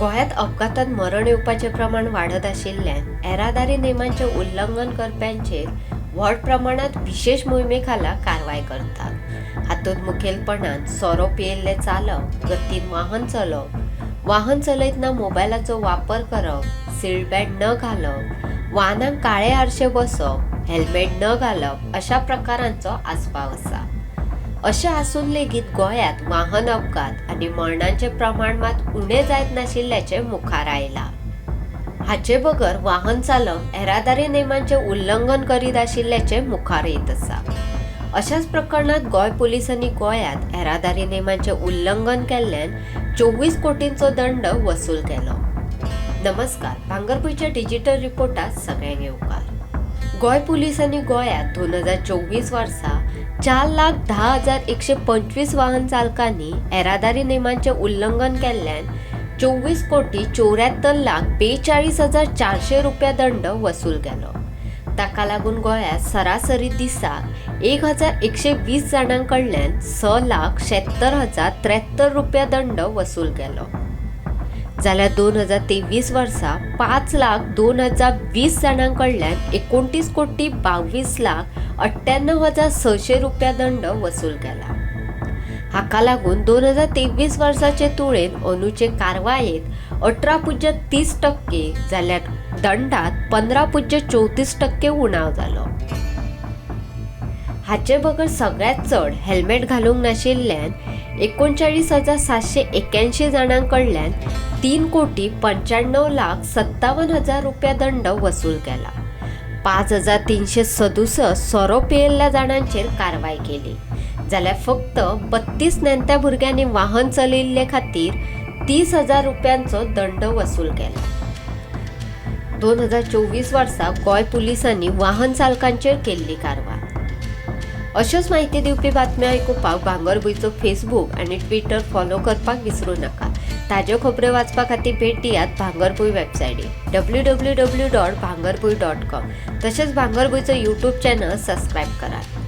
गोंयांत अपघातात मरण येवपाचें प्रमाण वाडत आशिल्ल्यान येरादारी नेमांचें उल्लंघन करप्यांचेर व्हड प्रमाणांत विशेष मोहिमे खाला कारवाय करतात. हातूंत मुखेलपणान सोरो पियेल्ले चालप गतीन वाहन चलोवप वाहन चलयतना मोबायलाचो वापर करप सीट बॅल्ट न घालप वाहनांक काळे आरशे बसप हेल्मेट न घालप अशा प्रकारांचो आस्पाव आसा अशें आसून लेगीत गोंयांत वाहन अपघात आनी मरणांचें प्रमाण मात उणें जायत नाशिल्ल्याचें मुखार आयलां हाचे बगर वाहन चालक येरादारी नेमांचें उल्लंघन करीत आशिल्ल्याचें मुखार येत आसा अशाच प्रकरणात गोंय पुलिसांनी गोंयांत येरादारी नेमांचें उल्लंघन केल्ल्यान चोवीस कोटींचो दंड वसूल केलो. नमस्कार भांगरभूंयच्या डिजिटल रिपोर्टात सगळ्यांक येवकार गोंय पोलिसांनी गोंयांत दोन हजार चोवीस वर्सा चार लाख धा हजार एकशे पंचवीस वाहन चालकांनी येरादारी नेमांचें उल्लंघन केल्ल्यान चोवीस कोटी चौऱ्यात्तर लाख बेचाळीस हजार चारशे रुपया दंड वसूल केलो. ताका लागून गोंयांत सरासरी दिसाक एक हजार एकशे वीस जाणां कडल्यान स लाख शेत्तर हजार त्र्यात्तर रुपया दंड वसूल केलो. जाल्यार दोन हजार तेवीस वर्सा पांच लाख दोन हजार वीस जाणां कडल्यान एकोणतीस कोटी बावीस लाख अठ्ठ्याण्णव हजार सशे रुपया दंड वसूल केला. हाका लागून दोन हजार तेवीस वर्साचे तुळेन अंदूचे कारवायेत अठरा पुज्य तीस टक्के जाल्यार दंडात पंदरा पुज्य चौतीस टक्के उणाव जालो हाचे बगर सगळ्यात चड हेल्मेट घालूंक नाशिल्ल्यान एकोणचाळीस हजार सातशे एक्याऐंशी जाणां कडल्यान तीन कोटी पंच्याण्णव लाख सत्तावन हजार रुपया दंड वसूल केला. पांच हजार तीनशे सदुसष्ट सोरो पियेल्ल्या जाणांचेर कारवाय केली. जाल्यार फक्त बत्तीस नेणत्या भुरग्यांनी वाहन चलयल्ले खातीर तीस हजार रुपयांचो दंड वसूल केला. दोन हजार चोवीस वर्सा गोंय पुलिसांनी वाहन चालकांचेर केल्ली कारवाय अश्योच म्हायती दिवपी बातम्यो आयकुपाक भांगरभूंयचो फेसबूक आनी ट्विटर फॉलो करपाक विसरूं नाका. ताज्यो खबरो वाचपा खातीर भेट दियात Bhangarbhuin वेबसायटी W W W dot Bhangarbhuin dot com तशेंच भांगरभूंयचो यूट्यूब चॅनल सबस्क्रायब करात